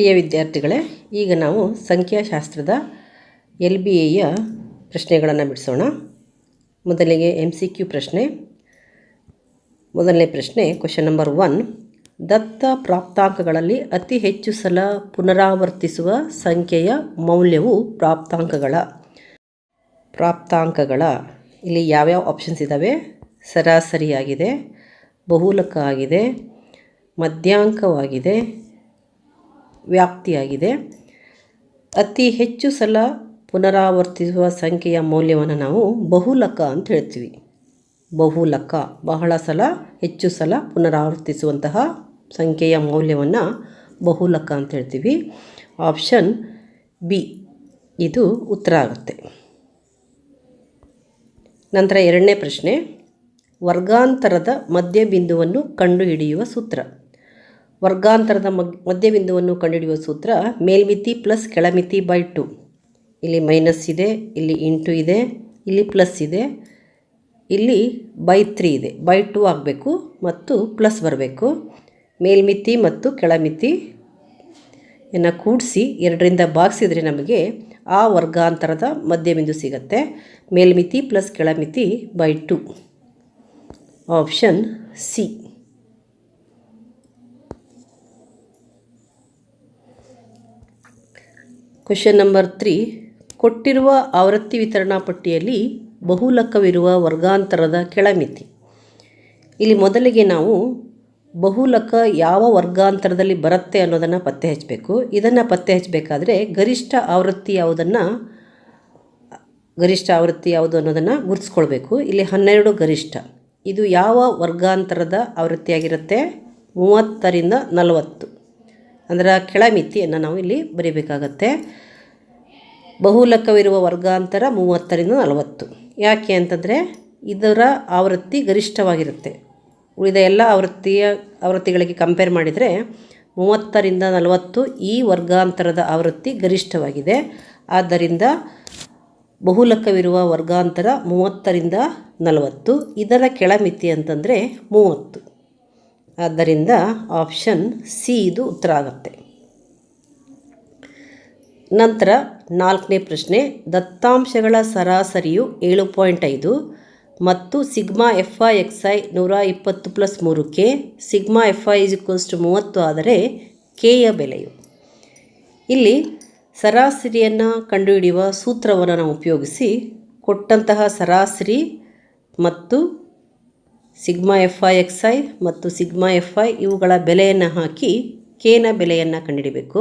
ಪ್ರಿಯ ವಿದ್ಯಾರ್ಥಿಗಳೇ, ಈಗ ನಾವು ಸಂಖ್ಯಾಶಾಸ್ತ್ರದ ಎಲ್ ಬಿ ಎಯ ಪ್ರಶ್ನೆಗಳನ್ನು ಬಿಡಿಸೋಣ. ಮೊದಲಿಗೆ ಎಂ ಸಿ ಕ್ಯೂ ಪ್ರಶ್ನೆ. ಮೊದಲನೇ ಪ್ರಶ್ನೆ, ಕ್ವಶನ್ ನಂಬರ್ ಒನ್. ದತ್ತ ಪ್ರಾಪ್ತಾಂಕಗಳಲ್ಲಿ ಅತಿ ಹೆಚ್ಚು ಸಲ ಪುನರಾವರ್ತಿಸುವ ಸಂಖ್ಯೆಯ ಮೌಲ್ಯವು ಪ್ರಾಪ್ತಾಂಕಗಳ? ಪ್ರಾಪ್ತಾಂಕಗಳ. ಇಲ್ಲಿ ಯಾವ್ಯಾವ ಆಪ್ಷನ್ಸ್ ಇದ್ದಾವೆ ಸರಾಸರಿಯಾಗಿದೆ ಬಹುಲಕ ಆಗಿದೆ ಮಧ್ಯಾಂಕವಾಗಿದೆ ವ್ಯಾಪ್ತಿಯಾಗಿದೆ. ಅತಿ ಹೆಚ್ಚು ಸಲ ಪುನರಾವರ್ತಿಸುವ ಸಂಖ್ಯೆಯ ಮೌಲ್ಯವನ್ನು ನಾವು ಬಹುಲಕ ಅಂತ ಹೇಳ್ತೀವಿ. ಬಹುಲಕ, ಬಹಳ ಸಲ, ಹೆಚ್ಚು ಸಲ ಪುನರಾವರ್ತಿಸುವಂತಹ ಸಂಖ್ಯೆಯ ಮೌಲ್ಯವನ್ನು ಬಹುಲಕ ಅಂತ ಹೇಳ್ತೀವಿ. ಆಪ್ಷನ್ ಬಿ, ಇದು ಉತ್ತರ ಆಗುತ್ತೆ. ನಂತರ ಎರಡನೇ ಪ್ರಶ್ನೆ, ವರ್ಗಾಂತರದ ಮಧ್ಯಬಿಂದುವನ್ನು ಕಂಡುಹಿಡಿಯುವ ಸೂತ್ರ. ವರ್ಗಾಂತರದ ಮಧ್ಯಬಿಂದುವನ್ನು ಕಂಡುಹಿಡಿಯುವ ಸೂತ್ರ ಮೇಲ್ಮಿತಿ ಪ್ಲಸ್ ಕೆಳಮಿತಿ ಬೈ ಟು ಇಲ್ಲಿ ಮೈನಸ್ ಇದೆ, ಇಲ್ಲಿ ಇಂಟು ಇದೆ, ಇಲ್ಲಿ ಪ್ಲಸ್ ಇದೆ, ಇಲ್ಲಿ ಬೈ ತ್ರೀ ಇದೆ. ಬೈ ಟು ಆಗಬೇಕು ಮತ್ತು ಪ್ಲಸ್ ಬರಬೇಕು. ಮೇಲ್ಮಿತಿ ಮತ್ತು ಕೆಳಮಿತಿ ಯನ್ನು ಕೂಡಿಸಿ ಎರಡರಿಂದ ಭಾಗಿಸಿದರೆ ನಮಗೆ ಆ ವರ್ಗಾಂತರದ ಮಧ್ಯಬಿಂದು ಸಿಗುತ್ತೆ. ಮೇಲ್ಮಿತಿ plus ಕೆಳಮಿತಿ by two option C question number three ಕೊಟ್ಟಿರುವ ಆವೃತ್ತಿ ವಿತರಣಾ ಪಟ್ಟಿಯಲ್ಲಿ ಬಹುಲಕವಿರುವ ವರ್ಗಾಂತರದ ಕೆಳಮಿತಿ. ಇಲ್ಲಿ ಮೊದಲಿಗೆ ನಾವು ಬಹುಲಕ ಯಾವ ವರ್ಗಾಂತರದಲ್ಲಿ ಬರುತ್ತೆ ಅನ್ನೋದನ್ನು ಪತ್ತೆ ಹಚ್ಚಬೇಕು ಇದನ್ನು ಪತ್ತೆ ಹಚ್ಚಬೇಕಾದ್ರೆ ಗರಿಷ್ಠ ಆವೃತ್ತಿ ಯಾವುದನ್ನು, ಗರಿಷ್ಠ ಆವೃತ್ತಿ ಯಾವುದು ಅನ್ನೋದನ್ನು ಗುರುತಿಸ್ಕೊಳ್ಬೇಕು. ಇಲ್ಲಿ ಹನ್ನೆರಡು ಗರಿಷ್ಠ. ಇದು ಯಾವ ವರ್ಗಾಂತರದ ಆವೃತ್ತಿಯಾಗಿರುತ್ತೆ ಮೂವತ್ತರಿಂದ ನಲವತ್ತು. ಅದರ ಕೆಳಮಿತಿಯನ್ನು ನಾವು ಇಲ್ಲಿ ಬರೀಬೇಕಾಗತ್ತೆ. ಬಹುಲಕವಿರುವ ವರ್ಗಾಂತರ ಮೂವತ್ತರಿಂದ ನಲವತ್ತು. ಯಾಕೆ ಅಂತಂದರೆ ಇದರ ಆವೃತ್ತಿ ಗರಿಷ್ಠವಾಗಿರುತ್ತೆ. ಉಳಿದ ಎಲ್ಲ ಆವೃತ್ತಿಯ ಆವೃತ್ತಿಗಳಿಗೆ ಕಂಪೇರ್ ಮಾಡಿದರೆ ಮೂವತ್ತರಿಂದ ನಲವತ್ತು ಈ ವರ್ಗಾಂತರದ ಆವೃತ್ತಿ ಗರಿಷ್ಠವಾಗಿದೆ. ಆದ್ದರಿಂದ ಬಹುಲಕವಿರುವ ವರ್ಗಾಂತರ ಮೂವತ್ತರಿಂದ ನಲವತ್ತು, ಇದರ ಕೆಳಮಿತಿ ಅಂತಂದರೆ ಮೂವತ್ತು. ಆದ್ದರಿಂದ ಆಪ್ಷನ್ ಸಿ ಇದು ಉತ್ತರ ಆಗುತ್ತೆ. ನಂತರ ನಾಲ್ಕನೇ ಪ್ರಶ್ನೆ, ದತ್ತಾಂಶಗಳ ಸರಾಸರಿಯು ಏಳು ಪಾಯಿಂಟ್ ಐದು ಮತ್ತು sigma F I X I ನೂರ ಇಪ್ಪತ್ತು ಪ್ಲಸ್ ಮೂರು K, sigma F I is equals to ಮೂವತ್ತು ಆದರೆ ಕೆಯ ಬೆಲೆಯು. ಇಲ್ಲಿ ಸರಾಸರಿಯನ್ನು ಕಂಡುಹಿಡಿಯುವ ಸೂತ್ರವನ್ನು ನಾವು ಉಪಯೋಗಿಸಿ, ಕೊಟ್ಟಂತಹ ಸರಾಸರಿ ಮತ್ತು sigma F I X I ಮತ್ತು ಸಿಗ್ಮಾ ಎಫ್ ಐ ಇವುಗಳ ಬೆಲೆಯನ್ನು ಹಾಕಿ ಕೆನ ಬೆಲೆಯನ್ನು ಕಂಡುಹಿಡಿಬೇಕು.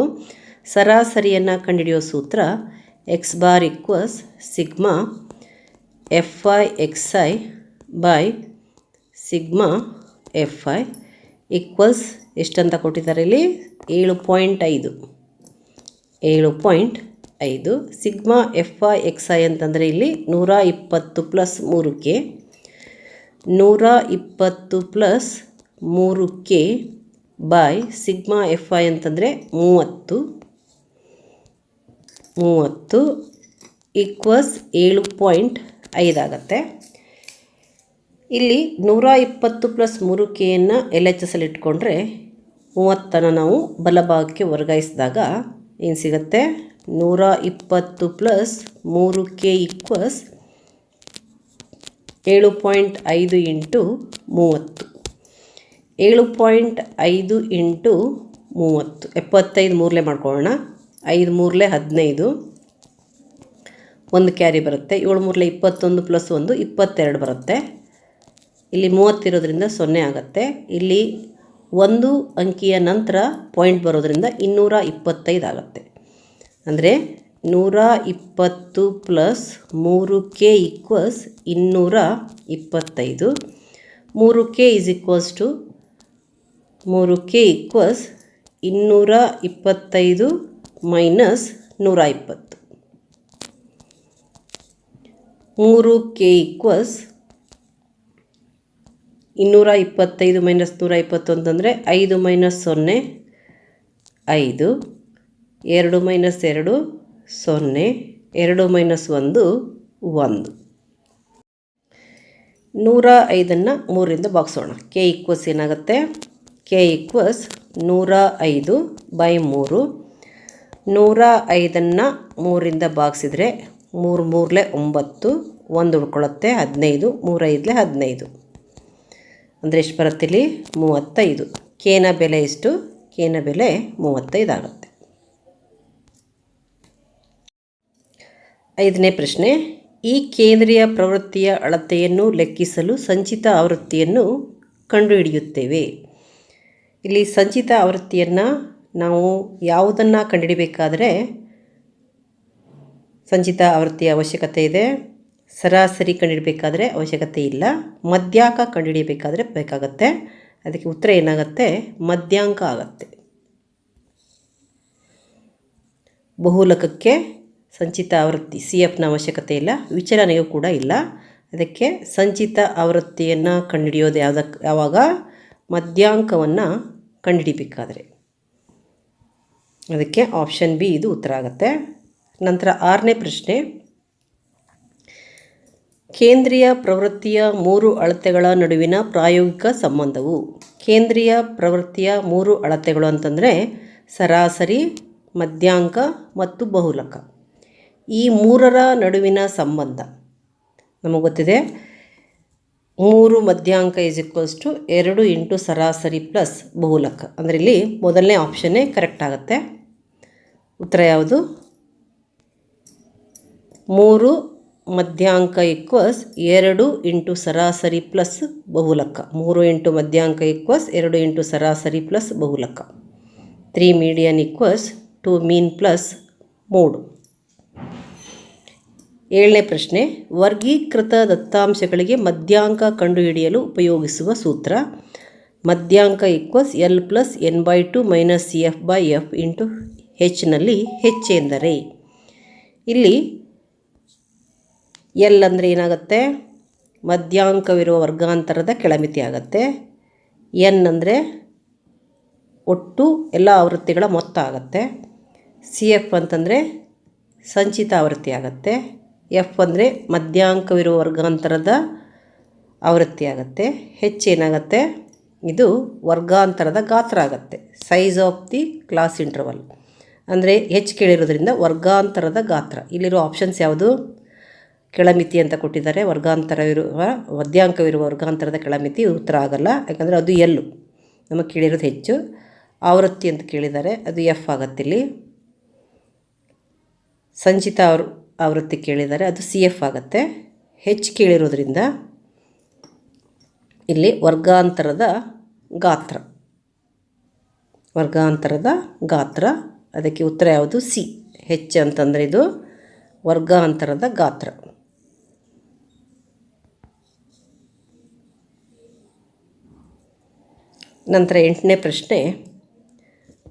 ಸರಾಸರಿಯನ್ನು ಕಂಡುಹಿಡಿಯೋ ಸೂತ್ರ X bar equals sigma F I X I by sigma F I equals ಎಷ್ಟಂತ ಕೊಟ್ಟಿದ್ದಾರೆ ಇಲ್ಲಿ? ಏಳು ಪಾಯಿಂಟ್ ಐದು. ಏಳು ಪಾಯಿಂಟ್ ಐದು. Sigma F I X I ಅಂತಂದರೆ ಇಲ್ಲಿ ನೂರ ಇಪ್ಪತ್ತು ಪ್ಲಸ್ ಮೂರು ಕೆ. ನೂರ ಇಪ್ಪತ್ತು ಪ್ಲಸ್ ಮೂರು K by sigma F I ಅಂತಂದರೆ ಮೂವತ್ತು. ಮೂವತ್ತು ಈಕ್ವಸ್ ಏಳು ಪಾಯಿಂಟ್ ಐದಾಗತ್ತೆ ಇಲ್ಲಿ ನೂರ ಇಪ್ಪತ್ತು ಪ್ಲಸ್ ಮೂರು ಕೆಯನ್ನು ಎಲ್ ಎಚ್ ಎಸ್ ಇಟ್ಕೊಂಡ್ರೆ ಮೂವತ್ತನ್ನು ನಾವು ಬಲಭಾಗಕ್ಕೆ ವರ್ಗಾಯಿಸಿದಾಗ ಏನು ಸಿಗುತ್ತೆ? ನೂರ ಇಪ್ಪತ್ತು ಪ್ಲಸ್ ಮೂರು ಕೆ ಈಕ್ವಸ್ ಏಳು ಪಾಯಿಂಟ್ ಐದು ಇಂಟು ಮೂವತ್ತು. ಏಳು ಪಾಯಿಂಟ್ ಐದು ಇಂಟು ಮೂವತ್ತು. ಎಪ್ಪತ್ತೈದು ಮೂರಲೆ ಮಾಡ್ಕೊಳ್ಳೋಣ. ಐದು ಮೂರಲೆ ಹದಿನೈದು. ಒಂದು ಕ್ಯಾರಿ ಬರುತ್ತೆ. ಏಳು ಮೂರಲೆ ಇಪ್ಪತ್ತೊಂದು ಪ್ಲಸ್ ಒಂದು ಇಪ್ಪತ್ತೆರಡು ಬರುತ್ತೆ. ಇಲ್ಲಿ ಮೂವತ್ತಿರೋದ್ರಿಂದ ಸೊನ್ನೆ ಆಗುತ್ತೆ. ಇಲ್ಲಿ ಒಂದು ಅಂಕಿಯ ನಂತರ ಪಾಯಿಂಟ್ ಬರೋದ್ರಿಂದ ಇನ್ನೂರ ಇಪ್ಪತ್ತೈದು ಆಗುತ್ತೆ. ಅಂದರೆ ನೂರ ಇಪ್ಪತ್ತು ಪ್ಲಸ್ ಮೂರು ಕೆ ಈಕ್ವಲ್ಸ್ ಇನ್ನೂರ ಇಪ್ಪತ್ತೈದು. ಮೂರು ಕೆ ಈಸ್ ಈಕ್ವಲ್ಸ್ ಟು ಮೂರು ಕೆ ಈಕ್ವಲ್ಸ್ ಇನ್ನೂರ ಇಪ್ಪತ್ತೈದು. ಮೈನಸ್ ನೂರ ಇಪ್ಪತ್ತು. ಮೂರು ಕೆ ಈಕ್ವಲ್ಸ್ ಇನ್ನೂರ ಇಪ್ಪತ್ತೈದು ಮೈನಸ್ ನೂರ ಇಪ್ಪತ್ತೊಂದು ಅಂದರೆ ಐದು ಮೈನಸ್ ಸೊನ್ನೆ, ಐದು. ಎರಡು ಮೈನಸ್ ಎರಡು, ಸೊನ್ನೆ. ಎರಡು ಮೈನಸ್ ಒಂದು ಒಂದು. ನೂರ ಐದನ್ನು ಮೂರಿಂದ ಬಾಕ್ಸೋಣ ಕೆ ಈಕ್ವಸ್ ಏನಾಗುತ್ತೆ? ಕೆ ಈಕ್ವಸ್ ನೂರ ಐದು ಬೈ ಮೂರು. ನೂರ ಐದನ್ನು ಮೂರಿಂದ ಭಾಗಿಸಿದರೆ ಮೂರು ಮೂರಲೆ ಒಂಬತ್ತು, ಒಂದು ಉಳ್ಕೊಳ್ಳುತ್ತೆ ಹದಿನೈದು ಮೂರೈದಲೆ ಹದಿನೈದು. ಅಂದರೆ ಎಷ್ಟು ಬರುತ್ತೆ ಇಲ್ಲಿ? ಮೂವತ್ತೈದು. ಕೇನ ಬೆಲೆ ಎಷ್ಟು? ಕೇನ ಬೆಲೆ ಮೂವತ್ತೈದು ಆಗುತ್ತೆ. ಐದನೇ ಪ್ರಶ್ನೆ, ಈ ಕೇಂದ್ರೀಯ ಪ್ರವೃತ್ತಿಯ ಅಳತೆಯನ್ನು ಲೆಕ್ಕಿಸಲು ಸಂಚಿತ ಆವೃತ್ತಿಯನ್ನು ಕಂಡುಹಿಡಿಯುತ್ತೇವೆ. ಇಲ್ಲಿ ಸಂಚಿತ ಆವೃತ್ತಿಯನ್ನು ನಾವು ಯಾವುದನ್ನು ಕಂಡುಹಿಡಿಬೇಕಾದರೆ ಸಂಚಿತ ಆವೃತ್ತಿಯ ಅವಶ್ಯಕತೆ ಇದೆ. ಸರಾಸರಿ ಕಂಡುಹಿಡಬೇಕಾದ್ರೆ ಅವಶ್ಯಕತೆ ಇಲ್ಲ. ಮಧ್ಯಾಂಕ ಕಂಡುಹಿಡಿಯಬೇಕಾದ್ರೆ ಬೇಕಾಗತ್ತೆ. ಅದಕ್ಕೆ ಉತ್ತರ ಏನಾಗುತ್ತೆ? ಮಧ್ಯಾಂಕ ಆಗತ್ತೆ. ಬಹುಲಕಕ್ಕೆ ಸಂಚಿತ ಆವೃತ್ತಿ ಸಿ ಎಫ್ನ ಅವಶ್ಯಕತೆ ಇಲ್ಲ. ವಿಚಲನೆಯೂ ಕೂಡ ಇಲ್ಲ. ಅದಕ್ಕೆ ಸಂಚಿತ ಆವೃತ್ತಿಯನ್ನು ಕಂಡುಹಿಡಿಯೋದು ಯಾವುದಕ್ಕೆ ಯಾವಾಗ? ಮಧ್ಯಾಂಕವನ್ನು ಕಂಡುಹಿಡಿಬೇಕಾದ್ರೆ. ಅದಕ್ಕೆ ಆಪ್ಷನ್ ಬಿ ಇದು ಉತ್ತರ ಆಗುತ್ತೆ. ನಂತರ ಆರನೇ ಪ್ರಶ್ನೆ. ಕೇಂದ್ರೀಯ ಪ್ರವೃತ್ತಿಯ ಮೂರು ಅಳತೆಗಳ ನಡುವಿನ ಪ್ರಾಯೋಗಿಕ ಸಂಬಂಧವು ಕೇಂದ್ರೀಯ ಪ್ರವೃತ್ತಿಯ ಮೂರು ಅಳತೆಗಳು ಅಂತಂದರೆ ಸರಾಸರಿ, ಮಧ್ಯಾಂಕ ಮತ್ತು ಬಹುಲಕ. ಈ ಮೂರರ ನಡುವಿನ ಸಂಬಂಧ. ನಮಗೆ ಗೊತ್ತಿದೆ? ಮೂರು ಮಧ್ಯಾಂಕ ಈಸ್ ಈಕ್ವಲ್ಸ್ ಟು ಎರಡು ಇಂಟು ಸರಾಸರಿ ಪ್ಲಸ್ ಬಹುಲಕ. ಅಂದರೆ ಇಲ್ಲಿ ಮೊದಲನೇ ಆಪ್ಷನ್ನೇ ಕರೆಕ್ಟ್ ಆಗುತ್ತೆ. ಉತ್ತರ ಯಾವುದು? ಮೂರು ಮಧ್ಯಾಂಕ ಇಕ್ವಸ್ ಎರಡು ಇಂಟು ಸರಾಸರಿ ಪ್ಲಸ್ ಬಹುಲಕ. ಮೂರು ಇಂಟು ಮಧ್ಯಾಂಕ ಇಕ್ವಸ್ ಎರಡು ಇಂಟು ಸರಾಸರಿ plus ಬಹುಲಕ. Three median equals to mean plus mode ಏಳನೇ ಪ್ರಶ್ನೆ, ವರ್ಗೀಕೃತ ದತ್ತಾಂಶಗಳಿಗೆ ಮಧ್ಯಾಂಕ ಕಂಡುಹಿಡಿಯಲು ಉಪಯೋಗಿಸುವ ಸೂತ್ರ. ಮಧ್ಯಾಂಕ equals L plus N by two minus C F by F into ಹೆಚ್ನಲ್ಲಿ ಹೆಚ್ಚೆಂದರೆ ಇಲ್ಲಿ ಎಲ್ ಅಂದರೆ ಏನಾಗುತ್ತೆ? ಮಧ್ಯಾಂಕವಿರುವ ವರ್ಗಾಂತರದ ಕೆಳಮಿತಿ ಆಗುತ್ತೆ. ಎನ್ ಅಂದರೆ ಒಟ್ಟು ಎಲ್ಲ ಆವೃತ್ತಿಗಳ ಮೊತ್ತ ಆಗುತ್ತೆ. ಸಿ ಎಫ್ ಅಂತಂದರೆ ಸಂಚಿತ ಆವೃತ್ತಿ ಆಗುತ್ತೆ. ಎಫ್ ಅಂದರೆ ಮಧ್ಯಾಂಕವಿರುವ ವರ್ಗಾಂತರದ ಆವೃತ್ತಿ ಆಗುತ್ತೆ. ಹೆಚ್ಚು ಏನಾಗುತ್ತೆ? ಇದು ವರ್ಗಾಂತರದ ಗಾತ್ರ ಆಗುತ್ತೆ. Size of the class interval. ಅಂದರೆ ಹೆಚ್ಚು ಕೇಳಿರೋದ್ರಿಂದ ವರ್ಗಾಂತರದ ಗಾತ್ರ. ಇಲ್ಲಿರೋ ಆಪ್ಷನ್ಸ್ ಯಾವುದು? ಕೆಳಮಿತಿ ಅಂತ ಕೊಟ್ಟಿದ್ದಾರೆ. ವರ್ಗಾಂತರವಿರುವ, ಮಧ್ಯಾಂಕವಿರುವ ವರ್ಗಾಂತರದ ಕೆಳಮಿತಿ ಉತ್ತರ ಆಗಲ್ಲ. ಯಾಕಂದರೆ ಅದು ಎಲ್ಲು ನಮಗೆ ಕೇಳಿರೋದು ಹೆಚ್ಚು ಆವೃತ್ತಿ ಅಂತ ಕೇಳಿದ್ದಾರೆ. ಅದು ಎಫ್ ಆಗುತ್ತೆ ಇಲ್ಲಿ. ಸಂಚಿತ ಅವರು ಆವೃತ್ತಿ ಕೇಳಿದ್ದಾರೆ. ಅದು ಸಿ ಎಫ್ ಆಗುತ್ತೆ. ಹೆಚ್ಚು ಕೇಳಿರೋದ್ರಿಂದ ಇಲ್ಲಿ ವರ್ಗಾಂತರದ ಗಾತ್ರ. ವರ್ಗಾಂತರದ ಗಾತ್ರ. ಅದಕ್ಕೆ ಉತ್ತರ ಯಾವುದು? ಸಿ. ಹೆಚ್ ಅಂತಂದರೆ ಇದು ವರ್ಗಾಂತರದ ಗಾತ್ರ. ನಂತರ ಎಂಟನೇ ಪ್ರಶ್ನೆ.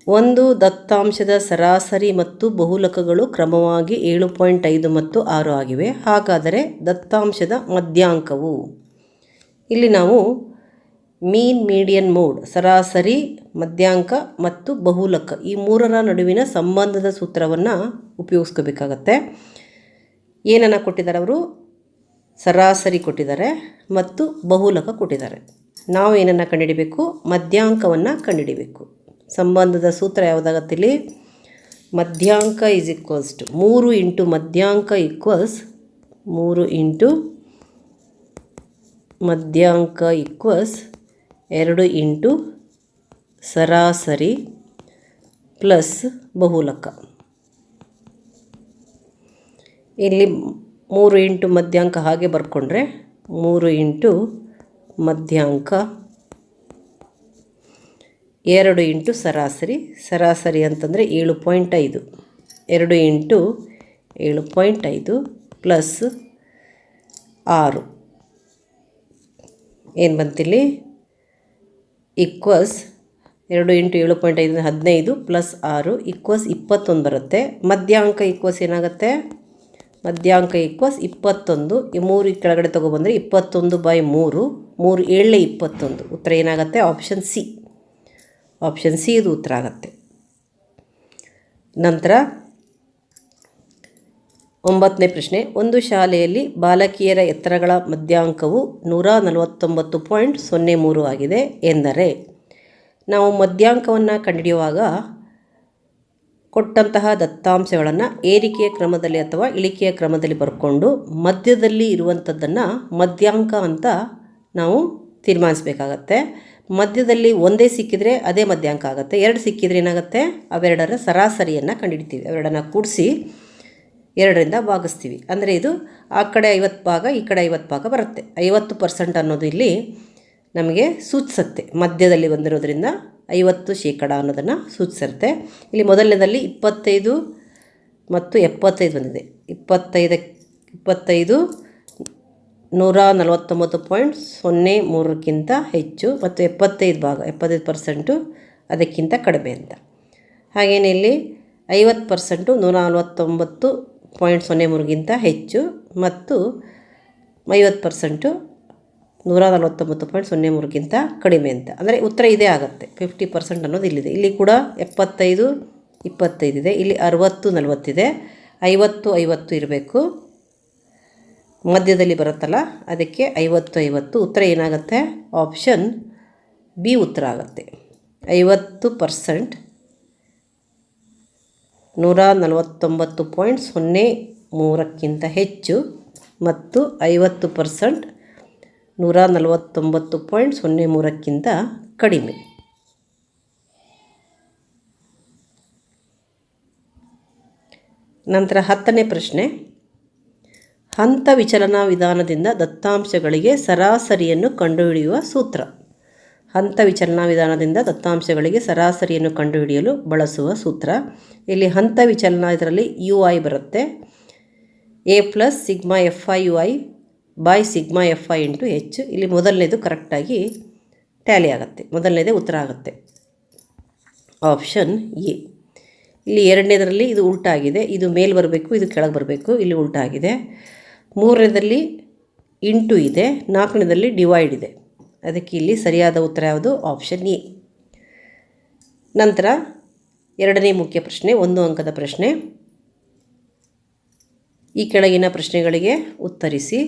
ಒಂದು ದತ್ತಾಂಶದ ಸರಾಸರಿ ಮತ್ತು ಬಹುಲಕಗಳು ಕ್ರಮವಾಗಿ ಏಳು ಪಾಯಿಂಟ್ ಐದು ಮತ್ತು ಆರು ಆಗಿವೆ. ಹಾಗಾದರೆ ದತ್ತಾಂಶದ ಮಧ್ಯಾಂಕವು. ಇಲ್ಲಿ ನಾವು ಮೀನ್ ಮೀಡಿಯನ್ ಮೋಡ್, ಸರಾಸರಿ ಮಧ್ಯಾಂಕ ಮತ್ತು ಬಹುಲಕ ಈ ಮೂರರ ನಡುವಿನ ಸಂಬಂಧದ ಸೂತ್ರವನ್ನು ಉಪಯೋಗಿಸ್ಕೋಬೇಕಾಗತ್ತೆ. ಏನನ್ನು ಕೊಟ್ಟಿದ್ದಾರೆ ಅವರು? ಸರಾಸರಿ ಕೊಟ್ಟಿದ್ದಾರೆ ಮತ್ತು ಬಹುಲಕ ಕೊಟ್ಟಿದ್ದಾರೆ. ನಾವು ಏನನ್ನು ಕಂಡುಹಿಡಿಬೇಕು? ಮಧ್ಯಾಂಕವನ್ನು ಕಂಡುಹಿಡಿಬೇಕು. ಸಂಬಂಧದ ಸೂತ್ರ ಯಾವುದಾಗತ್ತೆ ಇಲ್ಲಿ? ಮಧ್ಯಾಂಕ ಈಸ್ ಈಕ್ವಲ್ಸ್ ಟು ಮೂರು ಇಂಟು ಮಧ್ಯಾಂಕ ಈಕ್ವಲ್ಸ್ ಮೂರು ಇಂಟು ಮಧ್ಯಾಂಕ ಈಕ್ವಲ್ಸ್ ಎರಡು ಇಂಟು ಸರಾಸರಿ ಪ್ಲಸ್ ಬಹುಲಕ. ಇಲ್ಲಿ ಮೂರು ಇಂಟು ಮಧ್ಯಾಂಕ ಹಾಗೆ ಬರ್ಕೊಂಡ್ರೆ ಮೂರು ಇಂಟು ಮಧ್ಯಾಂಕ, ಎರಡು ಇಂಟು ಸರಾಸರಿ. ಸರಾಸರಿ ಅಂತಂದರೆ ಏಳು ಪಾಯಿಂಟ್ ಐದು. ಎರಡು ಇಂಟು ಏಳು ಪಾಯಿಂಟ್ ಐದು ಪ್ಲಸ್ ಆರು. ಏನು ಬಂತಿಲ್ಲಿ? ಈಕ್ವಸ್ ಎರಡು ಇಂಟು ಏಳು ಪಾಯಿಂಟ್ ಐದು ಹದಿನೈದು ಪ್ಲಸ್ ಆರು ಈಕ್ವಸ್ ಇಪ್ಪತ್ತೊಂದು ಬರುತ್ತೆ. ಮಧ್ಯಾಂಕ ಈಕ್ವಸ್ ಏನಾಗುತ್ತೆ? ಮಧ್ಯಾಂಕ ಈಕ್ವಸ್ ಇಪ್ಪತ್ತೊಂದು. ಈ ಮೂರು ಕೆಳಗಡೆ ತೊಗೊಬಂದರೆ ಇಪ್ಪತ್ತೊಂದು ಬೈ ಮೂರು. ಮೂರು ಏಳನೇ ಇಪ್ಪತ್ತೊಂದು. ಉತ್ತರ ಏನಾಗುತ್ತೆ? ಆಪ್ಷನ್ ಸಿ ಆಪ್ಷನ್ ಸಿ ಇದು ಉತ್ತರ ಆಗುತ್ತೆ. ನಂತರ ಒಂಬತ್ತನೇ ಪ್ರಶ್ನೆ, ಒಂದು ಶಾಲೆಯಲ್ಲಿ ಬಾಲಕಿಯರ ಎತ್ತರಗಳ ಮಧ್ಯಾಂಕವು ನೂರ ನಲವತ್ತೊಂಬತ್ತು ಪಾಯಿಂಟ್ ಸೊನ್ನೆ ಮೂರು ಆಗಿದೆ ಎಂದರೆ, ನಾವು ಮಧ್ಯಾಂಕವನ್ನು ಕಂಡುಹಿಡಿಯುವಾಗ ಕೊಟ್ಟಂತಹ ದತ್ತಾಂಶಗಳನ್ನು ಏರಿಕೆಯ ಕ್ರಮದಲ್ಲಿ ಅಥವಾ ಇಳಿಕೆಯ ಕ್ರಮದಲ್ಲಿ ಬರ್ಕೊಂಡು ಮಧ್ಯದಲ್ಲಿ ಇರುವಂಥದ್ದನ್ನು ಮಧ್ಯಾಂಕ ಅಂತ ನಾವು ತೀರ್ಮಾನಿಸಬೇಕಾಗತ್ತೆ. ಮಧ್ಯದಲ್ಲಿ ಒಂದೇ ಸಿಕ್ಕಿದರೆ ಅದೇ ಮಧ್ಯಾಂಕ ಆಗುತ್ತೆ. ಎರಡು ಸಿಕ್ಕಿದ್ರೆ ಏನಾಗುತ್ತೆ? ಅವೆರಡರ ಸರಾಸರಿಯನ್ನು ಕಂಡುಹಿಡಿತೀವಿ. ಅವೆರಡನ್ನು ಕೂಡಿಸಿ ಎರಡರಿಂದ ಭಾಗಿಸ್ತೀವಿ. ಅಂದರೆ ಇದು ಆ ಕಡೆ ಐವತ್ತು ಭಾಗ, ಈ ಕಡೆ ಐವತ್ತು ಭಾಗ ಬರುತ್ತೆ. ಐವತ್ತು ಪರ್ಸೆಂಟ್ ಅನ್ನೋದು ಇಲ್ಲಿ ನಮಗೆ ಸೂಚಿಸುತ್ತೆ. ಮಧ್ಯದಲ್ಲಿ ಬಂದಿರೋದ್ರಿಂದ ಐವತ್ತು ಶೇಕಡ ಅನ್ನೋದನ್ನು ಸೂಚಿಸಿರುತ್ತೆ ಇಲ್ಲಿ ಮೊದಲನೇದಲ್ಲಿ ಇಪ್ಪತ್ತೈದು ಮತ್ತು ಎಪ್ಪತ್ತೈದು ಬಂದಿದೆ. ಇಪ್ಪತ್ತೈದ, ಇಪ್ಪತ್ತೈದು ನೂರ ನಲವತ್ತೊಂಬತ್ತು ಪಾಯಿಂಟ್ ಸೊನ್ನೆ ಮೂರಕ್ಕಿಂತ ಹೆಚ್ಚು ಮತ್ತು ಎಪ್ಪತ್ತೈದು ಭಾಗ, ಎಪ್ಪತ್ತೈದು ಪರ್ಸೆಂಟು ಅದಕ್ಕಿಂತ ಕಡಿಮೆ ಅಂತ. ಹಾಗೆಯೇ ಇಲ್ಲಿ ಐವತ್ತು ಪರ್ಸೆಂಟು ನೂರ ನಲವತ್ತೊಂಬತ್ತು ಪಾಯಿಂಟ್ ಸೊನ್ನೆ ಮೂರಿಗಿಂತ ಹೆಚ್ಚು ಮತ್ತು ಐವತ್ತು ಪರ್ಸೆಂಟು ನೂರ ನಲವತ್ತೊಂಬತ್ತು ಪಾಯಿಂಟ್ ಸೊನ್ನೆ ಮೂರುಗಿಂತ ಕಡಿಮೆ ಅಂತ. ಅಂದರೆ ಉತ್ತರ ಇದೇ ಆಗುತ್ತೆ. ಫಿಫ್ಟಿ ಪರ್ಸೆಂಟ್ ಅನ್ನೋದು ಇಲ್ಲಿದೆ. ಇಲ್ಲಿ ಕೂಡ ಎಪ್ಪತ್ತೈದು, ಇಪ್ಪತ್ತೈದಿದೆ. ಇಲ್ಲಿ ಅರುವತ್ತು, ನಲವತ್ತಿದೆ. ಐವತ್ತು ಐವತ್ತು ಇರಬೇಕು. ಮಧ್ಯದಲ್ಲಿ ಬರುತ್ತಲ್ಲ, ಅದಕ್ಕೆ ಐವತ್ತು ಐವತ್ತು. ಉತ್ತರ ಏನಾಗುತ್ತೆ? ಆಪ್ಷನ್ ಬಿ ಉತ್ತರ ಆಗುತ್ತೆ. ಐವತ್ತು ಪರ್ಸೆಂಟ್ ನೂರ ನಲವತ್ತೊಂಬತ್ತು ಪಾಯಿಂಟ್ ಸೊನ್ನೆ ಮೂರಕ್ಕಿಂತ ಹೆಚ್ಚು ಮತ್ತು ಐವತ್ತು ಪರ್ಸೆಂಟ್ ನೂರ ನಲವತ್ತೊಂಬತ್ತು ಪಾಯಿಂಟ್ ಸೊನ್ನೆ ಮೂರಕ್ಕಿಂತ ಕಡಿಮೆ. ನಂತರ ಹತ್ತನೇ ಪ್ರಶ್ನೆ. ಹಂತ ವಿಚಲನಾ ವಿಧಾನದಿಂದ ದತ್ತಾಂಶಗಳಿಗೆ ಸರಾಸರಿಯನ್ನು ಕಂಡುಹಿಡಿಯುವ ಸೂತ್ರ. ಹಂತ ವಿಚಲನಾ ವಿಧಾನದಿಂದ ದತ್ತಾಂಶಗಳಿಗೆ ಸರಾಸರಿಯನ್ನು ಕಂಡುಹಿಡಿಯಲು ಬಳಸುವ ಸೂತ್ರ. ಇಲ್ಲಿ ಹಂತ ವಿಚಲನ ಇದರಲ್ಲಿ ಯು ಐ ಬರುತ್ತೆ. A plus sigma F I U I by sigma F I into H ಇಲ್ಲಿ ಮೊದಲನೇದು ಕರೆಕ್ಟಾಗಿ ಟ್ಯಾಲಿ ಆಗುತ್ತೆ. ಮೊದಲನೇದೇ ಉತ್ತರ ಆಗುತ್ತೆ. ಆಪ್ಷನ್ ಎ ಇಲ್ಲಿ ಎರಡನೇದರಲ್ಲಿ ಇದು ಉಲ್ಟಾಗಿದೆ ಇದು ಮೇಲೆ ಬರಬೇಕು, ಇದು ಕೆಳಗೆ ಬರಬೇಕು, ಇಲ್ಲಿ ಉಲ್ಟಾಗಿದೆ ಮೂರನೇದಲ್ಲಿ ಇಂಟು ಇದೆ. ನಾಲ್ಕನೇದಲ್ಲಿ ಡಿವೈಡ್ ಇದೆ. ಅದಕ್ಕೆ ಇಲ್ಲಿ ಸರಿಯಾದ ಉತ್ತರ ಯಾವುದು? ಆಪ್ಷನ್ ಎ ನಂತರ ಎರಡನೇ ಮುಖ್ಯ ಪ್ರಶ್ನೆ, ಒಂದು ಅಂಕದ ಪ್ರಶ್ನೆ. ಈ ಕೆಳಗಿನ ಪ್ರಶ್ನೆಗಳಿಗೆ ಉತ್ತರಿಸಿ.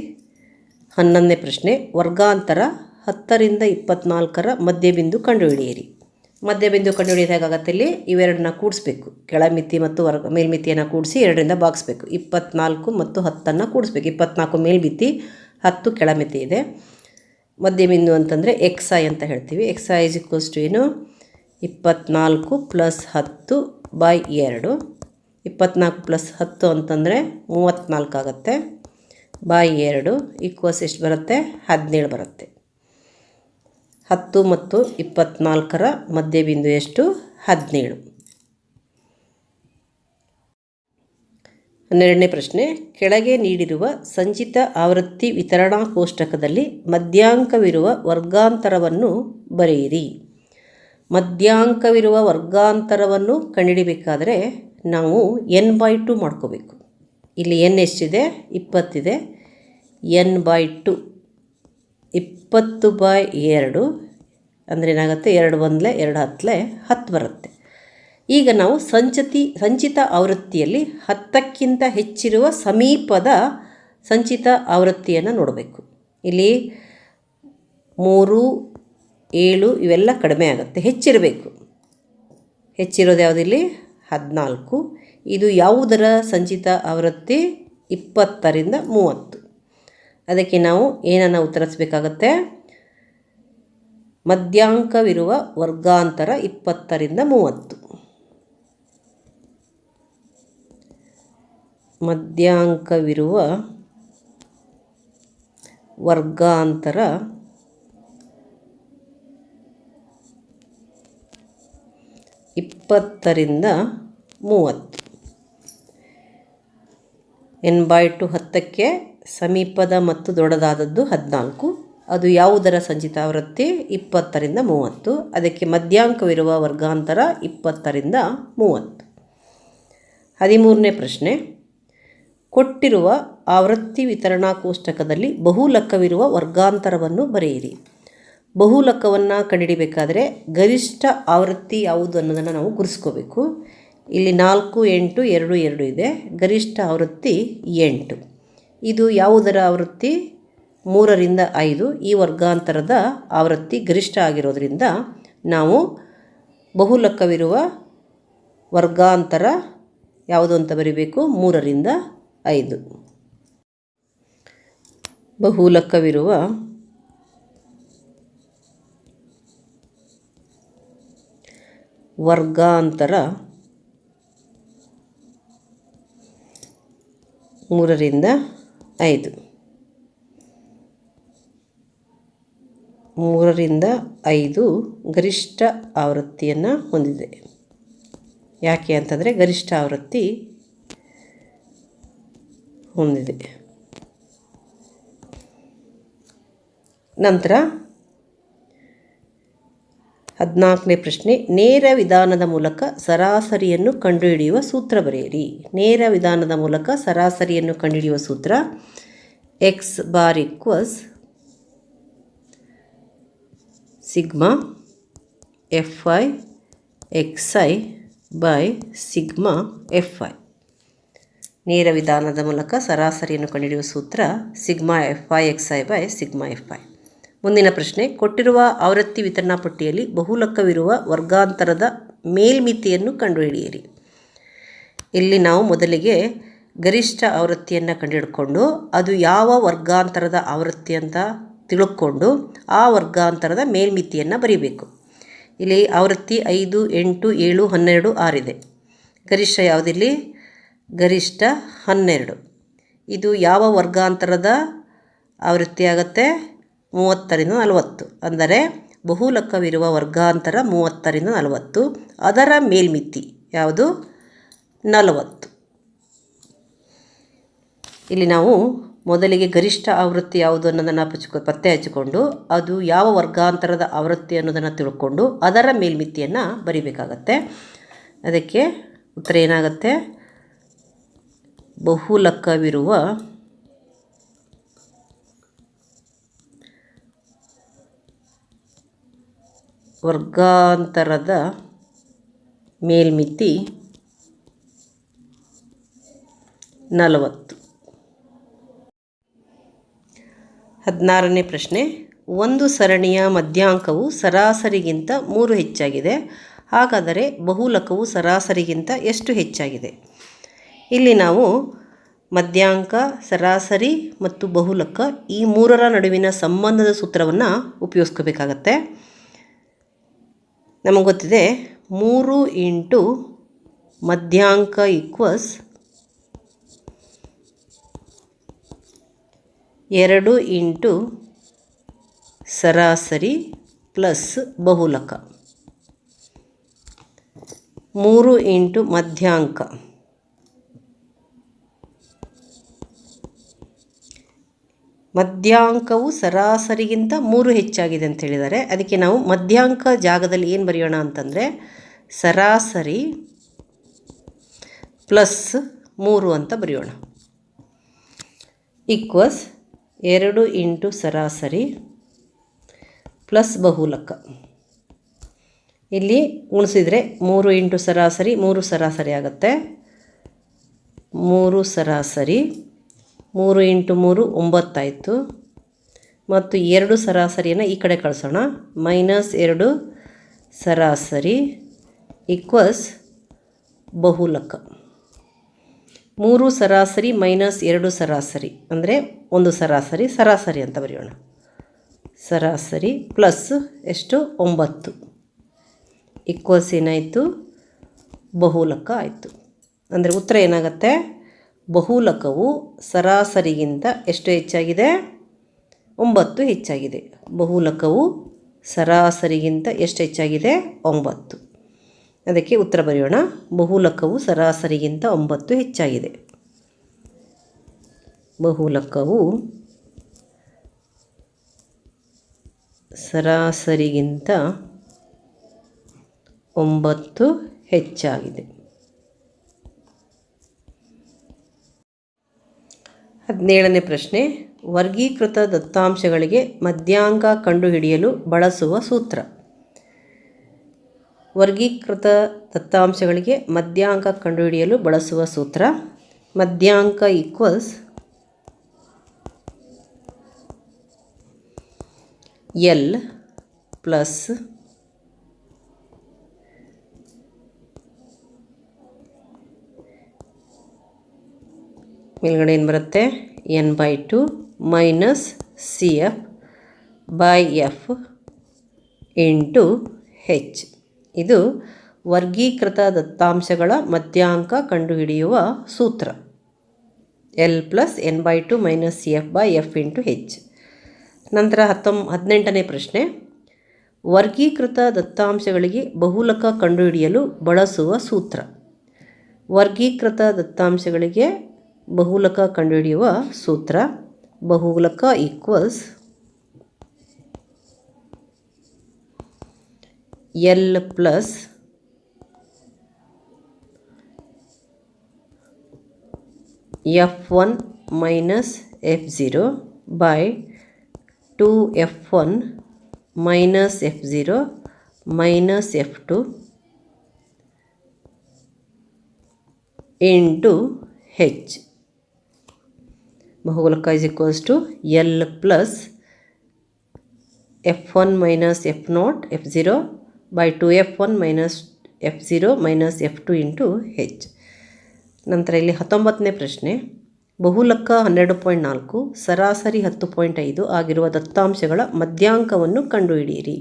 ಹನ್ನೊಂದನೇ ಪ್ರಶ್ನೆ, ವರ್ಗಾಂತರ ಹತ್ತರಿಂದ ಇಪ್ಪತ್ನಾಲ್ಕರ ಮಧ್ಯಬಿಂದು ಕಂಡುಹಿಡಿಯಿರಿ. ಮಧ್ಯಬಿಂದು ಕಂಡುಹಿಡಿಯೋದು ಹೇಗಾಗತ್ತೆ ಇಲ್ಲಿ? ಇವೆರಡನ್ನ ಕೂಡಿಸ್ಬೇಕು. ಕೆಳಮಿತಿ ಮತ್ತು ವರ್ಗ, ಮೇಲ್ಮಿತಿಯನ್ನು ಕೂಡಿಸಿ ಎರಡರಿಂದ ಭಾಗಿಸ್ಬೇಕು. ಇಪ್ಪತ್ನಾಲ್ಕು ಮತ್ತು ಹತ್ತನ್ನು ಕೂಡಿಸ್ಬೇಕು. ಇಪ್ಪತ್ನಾಲ್ಕು ಮೇಲ್ಮಿತಿ, ಹತ್ತು ಕೆಳಮಿತಿ ಇದೆ. ಮಧ್ಯಬಿಂದು ಅಂತಂದರೆ ಎಕ್ಸ್ ಅಂತ ಹೇಳ್ತೀವಿ. ಎಕ್ಸ್ ಇಸ್ ಇಕ್ವಲ್ಸ್ ಟು ಏನು? ಇಪ್ಪತ್ನಾಲ್ಕು ಪ್ಲಸ್ ಹತ್ತು ಬೈ ಎರಡು. ಇಪ್ಪತ್ನಾಲ್ಕು ಪ್ಲಸ್ ಹತ್ತು ಅಂತಂದರೆ ಮೂವತ್ತ್ನಾಲ್ಕು ಆಗುತ್ತೆ. ಬೈ ಎರಡು ಈಕ್ವಲ್ಸ್ ಎಷ್ಟು ಬರುತ್ತೆ? ಹದಿನೇಳು ಬರುತ್ತೆ. ಹತ್ತು ಮತ್ತು ಇಪ್ಪತ್ನಾಲ್ಕರ ಮಧ್ಯಬಿಂದು ಎಷ್ಟು? ಹದಿನೇಳು. ಹನ್ನೆರಡನೇ ಪ್ರಶ್ನೆ, ಕೆಳಗೆ ನೀಡಿರುವ ಸಂಚಿತ ಆವೃತ್ತಿ ವಿತರಣಾ ಕೋಷ್ಟಕದಲ್ಲಿ ಮಧ್ಯಾಂಕವಿರುವ ವರ್ಗಾಂತರವನ್ನು ಬರೆಯಿರಿ. ಮಧ್ಯಾಂಕವಿರುವ ವರ್ಗಾಂತರವನ್ನು ಕಂಡುಹಿಡಿಬೇಕಾದರೆ ನಾವು ಎನ್ ಬೈ ಟು ಮಾಡ್ಕೋಬೇಕು. ಇಲ್ಲಿ ಎನ್ ಎಷ್ಟಿದೆ? ಇಪ್ಪತ್ತಿದೆ. ಎನ್ ಬೈ ಟು ಇಪ್ಪತ್ತು ಬೈ ಎರಡು, ಅಂದರೆ ಏನಾಗುತ್ತೆ? ಎರಡು ಒಂದಲೆ ಎರಡು ಹತ್ತಲೆ ಹತ್ತು ಬರುತ್ತೆ. ಈಗ ನಾವು ಸಂಚತಿ, ಸಂಚಿತ ಆವೃತ್ತಿಯಲ್ಲಿ ಹತ್ತಕ್ಕಿಂತ ಹೆಚ್ಚಿರುವ ಸಮೀಪದ ಸಂಚಿತ ಆವೃತ್ತಿಯನ್ನು ನೋಡಬೇಕು. ಇಲ್ಲಿ ಮೂರು, ಏಳು ಇವೆಲ್ಲ ಕಡಿಮೆ ಆಗುತ್ತೆ. ಹೆಚ್ಚಿರಬೇಕು. ಹೆಚ್ಚಿರೋದು ಯಾವುದಿಲ್ಲಿ ಹದಿನಾಲ್ಕು. ಇದು ಯಾವುದರ ಸಂಚಿತ ಆವೃತ್ತಿ? ಇಪ್ಪತ್ತರಿಂದ ಮೂವತ್ತು. ಅದಕ್ಕೆ ನಾವು ಏನನ್ನು ಉತ್ತರಿಸಬೇಕಾಗತ್ತೆ? ಮಧ್ಯಾಂಕವಿರುವ ವರ್ಗಾಂತರ ಇಪ್ಪತ್ತರಿಂದ ಮೂವತ್ತು. ಮಧ್ಯಾಂಕವಿರುವ ವರ್ಗಾಂತರ ಇಪ್ಪತ್ತರಿಂದ ಮೂವತ್ತು. ಎನ್ ಬೈ ಟು ಹತ್ತಕ್ಕೆ ಸಮೀಪದ ಮತ್ತು ದೊಡ್ಡದಾದದ್ದು ಹದಿನಾಲ್ಕು. ಅದು ಯಾವುದರ ಸಂಚಿತ ಆವೃತ್ತಿ ಇಪ್ಪತ್ತರಿಂದ ಮೂವತ್ತು. ಅದಕ್ಕೆ ಮಧ್ಯಾಂಕವಿರುವ ವರ್ಗಾಂತರ ಇಪ್ಪತ್ತರಿಂದ ಮೂವತ್ತು. ಹದಿಮೂರನೇ ಪ್ರಶ್ನೆ. ಕೊಟ್ಟಿರುವ ಆವೃತ್ತಿ ವಿತರಣಾ ಕೋಷ್ಟಕದಲ್ಲಿ ಬಹುಲಕವಿರುವ ವರ್ಗಾಂತರವನ್ನು ಬರೆಯಿರಿ. ಬಹುಲಕವನ್ನು ಕಂಡುಹಿಡಿಬೇಕಾದರೆ ಗರಿಷ್ಠ ಆವೃತ್ತಿ ಯಾವುದು ಅನ್ನೋದನ್ನು ನಾವು ಗುರುಸ್ಕೋಬೇಕು ಇಲ್ಲಿ ನಾಲ್ಕು, ಎಂಟು, ಎರಡು ಎರಡು ಇದೆ. ಗರಿಷ್ಠ ಆವೃತ್ತಿ ಎಂಟು. ಇದು ಯಾವುದರ ಆವೃತ್ತಿ? ಮೂರರಿಂದ ಐದು. ಈ ವರ್ಗಾಂತರದ ಆವೃತ್ತಿ ಗರಿಷ್ಠ ಆಗಿರೋದರಿಂದ ನಾವು ಬಹುಲಕವಿರುವ ವರ್ಗಾಂತರ ಯಾವುದು ಅಂತ ಬರಿಬೇಕು? ಮೂರರಿಂದ ಐದು. ಬಹುಲಕವಿರುವ ವರ್ಗಾಂತರ ಮೂರರಿಂದ ಐದು. ಮೂರರಿಂದ ಐದು ಗರಿಷ್ಠ ಆವೃತ್ತಿಯನ್ನು ಹೊಂದಿದೆ. ಯಾಕೆ ಅಂತಂದರೆ ಗರಿಷ್ಠ ಆವೃತ್ತಿ ಹೊಂದಿದೆ ನಂತರ ಹದಿನಾಲ್ಕನೇ ಪ್ರಶ್ನೆ, ನೇರ ವಿಧಾನದ ಮೂಲಕ ಸರಾಸರಿಯನ್ನು ಕಂಡುಹಿಡಿಯುವ ಸೂತ್ರ ಬರೆಯಿರಿ. ನೇರ ವಿಧಾನದ ಮೂಲಕ ಸರಾಸರಿಯನ್ನು ಕಂಡುಹಿಡಿಯುವ ಸೂತ್ರ X bar equals sigma F I X I by sigma F I ನೇರ ವಿಧಾನದ ಮೂಲಕ ಸರಾಸರಿಯನ್ನು ಕಂಡುಹಿಡಿಯುವ ಸೂತ್ರ sigma F I, X I by sigma F I. ಮುಂದಿನ ಪ್ರಶ್ನೆ, ಕೊಟ್ಟಿರುವ ಆವೃತ್ತಿ ವಿತರಣಾ ಪಟ್ಟಿಯಲ್ಲಿ ಬಹುಲಕವಿರುವ ವರ್ಗಾಂತರದ ಮೇಲ್ಮಿತಿಯನ್ನು ಕಂಡುಹಿಡಿಯಿರಿ. ಇಲ್ಲಿ ನಾವು ಮೊದಲಿಗೆ ಗರಿಷ್ಠ ಆವೃತ್ತಿಯನ್ನು ಕಂಡುಹಿಡ್ಕೊಂಡು, ಅದು ಯಾವ ವರ್ಗಾಂತರದ ಆವೃತ್ತಿ ಅಂತ ತಿಳ್ಕೊಂಡು, ಆ ವರ್ಗಾಂತರದ ಮೇಲ್ಮಿತಿಯನ್ನು ಬರೀಬೇಕು. ಇಲ್ಲಿ ಆವೃತ್ತಿ ಐದು, ಎಂಟು, ಏಳು, ಹನ್ನೆರಡು, ಆರಿದೆ. ಗರಿಷ್ಠ ಯಾವುದಿಲ್ಲಿ ಗರಿಷ್ಠ ಹನ್ನೆರಡು. ಇದು ಯಾವ ವರ್ಗಾಂತರದ ಆವೃತ್ತಿ ಆಗುತ್ತೆ? ಮೂವತ್ತರಿಂದ ನಲವತ್ತು. ಅಂದರೆ ಬಹುಲಕ್ಕವಿರುವ ವರ್ಗಾಂತರ ಮೂವತ್ತರಿಂದ ನಲವತ್ತು. ಅದರ ಮೇಲ್ಮಿತಿ ಯಾವುದು? ನಲವತ್ತು. ಇಲ್ಲಿ ನಾವು ಮೊದಲಿಗೆ ಗರಿಷ್ಠ ಆವೃತ್ತಿ ಯಾವುದು ಅನ್ನೋದನ್ನು ಪಚ್ಕೊ ಪತ್ತೆ ಹಚ್ಚಿಕೊಂಡು, ಅದು ಯಾವ ವರ್ಗಾಂತರದ ಆವೃತ್ತಿ ಅನ್ನೋದನ್ನು ತಿಳ್ಕೊಂಡು ಅದರ ಮೇಲ್ಮಿತಿಯನ್ನು ಬರಿಬೇಕಾಗತ್ತೆ. ಅದಕ್ಕೆ ಉತ್ತರ ಏನಾಗುತ್ತೆ? ಬಹುಲಕವಿರುವ ವರ್ಗಾಂತರದ ಮೇಲ್ಮಿತಿ ನಲವತ್ತು. ಹದಿನಾರನೇ ಪ್ರಶ್ನೆ. ಒಂದು ಸರಣಿಯ ಮಧ್ಯಾಂಕವು ಸರಾಸರಿಗಿಂತ ಮೂರು ಹೆಚ್ಚಾಗಿದೆ. ಹಾಗಾದರೆ ಬಹುಲಕವು ಸರಾಸರಿಗಿಂತ ಎಷ್ಟು ಹೆಚ್ಚಾಗಿದೆ? ಇಲ್ಲಿ ನಾವು ಮಧ್ಯಾಂಕ, ಸರಾಸರಿ ಮತ್ತು ಬಹುಲಕ ಈ ಮೂರರ ನಡುವಿನ ಸಂಬಂಧದ ಸೂತ್ರವನ್ನು ಉಪಯೋಗಿಸ್ಕೋಬೇಕಾಗತ್ತೆ. ನಮಗೆ ಗೊತ್ತಿದೆ ಮೂರು ಇಂಟು ಮಧ್ಯಾಂಕ ಈಕ್ವಸ್ ಎರಡು ಇಂಟು ಸರಾಸರಿ ಪ್ಲಸ್ ಬಹುಲಕ. ಮೂರು ಇಂಟು ಮಧ್ಯಾಂಕ. ಮಧ್ಯಾಂಕವು ಸರಾಸರಿಗಿಂತ ಮೂರು ಹೆಚ್ಚಾಗಿದೆ ಅಂತ ಹೇಳಿದ್ದಾರೆ. ಅದಕ್ಕೆ ನಾವು ಮಧ್ಯಾಂಕ ಜಾಗದಲ್ಲಿ ಏನು ಬರೆಯೋಣ ಅಂತಂದರೆ ಸರಾಸರಿ ಪ್ಲಸ್ ಮೂರು ಅಂತ ಬರೆಯೋಣ. ಈಕ್ವಸ್ ಎರಡು ಇಂಟು ಸರಾಸರಿ ಪ್ಲಸ್ ಬಹುಲಕ. ಇಲ್ಲಿ ಉಣಿಸಿದರೆ ಮೂರು ಇಂಟು ಸರಾಸರಿ, ಮೂರು ಸರಾಸರಿ ಆಗುತ್ತೆ. ಮೂರು ಸರಾಸರಿ ಮೂರು ಇಂಟು ಮೂರು ಒಂಬತ್ತಾಯಿತು. ಮತ್ತು ಎರಡು ಸರಾಸರಿಯನ್ನು ಈ ಕಡೆ ಕಳಿಸೋಣ. ಮೈನಸ್ ಎರಡು ಸರಾಸರಿ ಈಕ್ವಸ್ ಬಹುಲಕ. ಮೂರು ಸರಾಸರಿ ಮೈನಸ್ ಎರಡು ಸರಾಸರಿ ಅಂದರೆ ಒಂದು ಸರಾಸರಿ ಸರಾಸರಿ ಅಂತ ಬರೆಯೋಣ. ಸರಾಸರಿ ಪ್ಲಸ್ ಎಷ್ಟು? ಒಂಬತ್ತು. ಈಕ್ವಸ್ ಏನಾಯಿತು? ಬಹುಲಕ ಆಯಿತು. ಅಂದರೆ ಉತ್ತರ ಏನಾಗುತ್ತೆ? ಬಹುಲಕವು ಸರಾಸರಿಗಿಂತ ಎಷ್ಟು ಹೆಚ್ಚಾಗಿದೆ? ಒಂಬತ್ತು ಹೆಚ್ಚಾಗಿದೆ. ಬಹುಲಕವು ಸರಾಸರಿಗಿಂತ ಎಷ್ಟು ಹೆಚ್ಚಾಗಿದೆ? ಒಂಬತ್ತು. ಅದಕ್ಕೆ ಉತ್ತರ ಬರೆಯೋಣ. ಬಹುಲಕವು ಸರಾಸರಿಗಿಂತ ಒಂಬತ್ತು ಹೆಚ್ಚಾಗಿದೆ. ಬಹುಲಕವು ಸರಾಸರಿಗಿಂತ ಒಂಬತ್ತು ಹೆಚ್ಚಾಗಿದೆ. ಹದಿನೇಳನೇ ಪ್ರಶ್ನೆ, ವರ್ಗೀಕೃತ ದತ್ತಾಂಶಗಳಿಗೆ ಮಧ್ಯಾಂಕ ಕಂಡುಹಿಡಿಯಲು ಬಳಸುವ ಸೂತ್ರ. ವರ್ಗೀಕೃತ ದತ್ತಾಂಶಗಳಿಗೆ ಮಧ್ಯಾಂಕ ಕಂಡುಹಿಡಿಯಲು ಬಳಸುವ ಸೂತ್ರ, ಮಧ್ಯಾಂಕ ಈಕ್ವಲ್ಸ್ ಎಲ್ ಪ್ಲಸ್ ಮೇಲ್ಗಡೆ ಏನು ಬರುತ್ತೆ? N by two minus C F by F into H ಇದು ವರ್ಗೀಕೃತ ದತ್ತಾಂಶಗಳ ಮಧ್ಯಾಂಕ ಕಂಡುಹಿಡಿಯುವ ಸೂತ್ರ. L plus N by two minus C F by F into H ನಂತರ ಹತ್ತೊಂಬ ಹದಿನೆಂಟನೇ ಪ್ರಶ್ನೆ. ವರ್ಗೀಕೃತ ದತ್ತಾಂಶಗಳಿಗೆ ಬಹುಲಕ ಕಂಡುಹಿಡಿಯಲು ಬಳಸುವ ಸೂತ್ರ. ವರ್ಗೀಕೃತ ದತ್ತಾಂಶಗಳಿಗೆ ಬಹುಲಕ ಕಂಡುಹಿಡಿಯುವ ಸೂತ್ರ. ಬಹುಲಕ equals L plus F one minus F zero by two F one minus F zero minus F two into H ಬಹುಗುಲಕ is equals to L plus F one minus F naught F zero by two F one minus F zero minus F two into H ನಂತರ ಇಲ್ಲಿ ಹತ್ತೊಂಬತ್ತನೇ ಪ್ರಶ್ನೆ, ಬಹುಲಕ್ಕ ಹನ್ನೆರಡು point ನಾಲ್ಕು, ಸರಾಸರಿ ಹತ್ತು point ಐದು ಆಗಿರುವ ದತ್ತಾಂಶಗಳ ಮಧ್ಯಾಂಕವನ್ನು ಕಂಡುಹಿಡಿಯಿರಿ.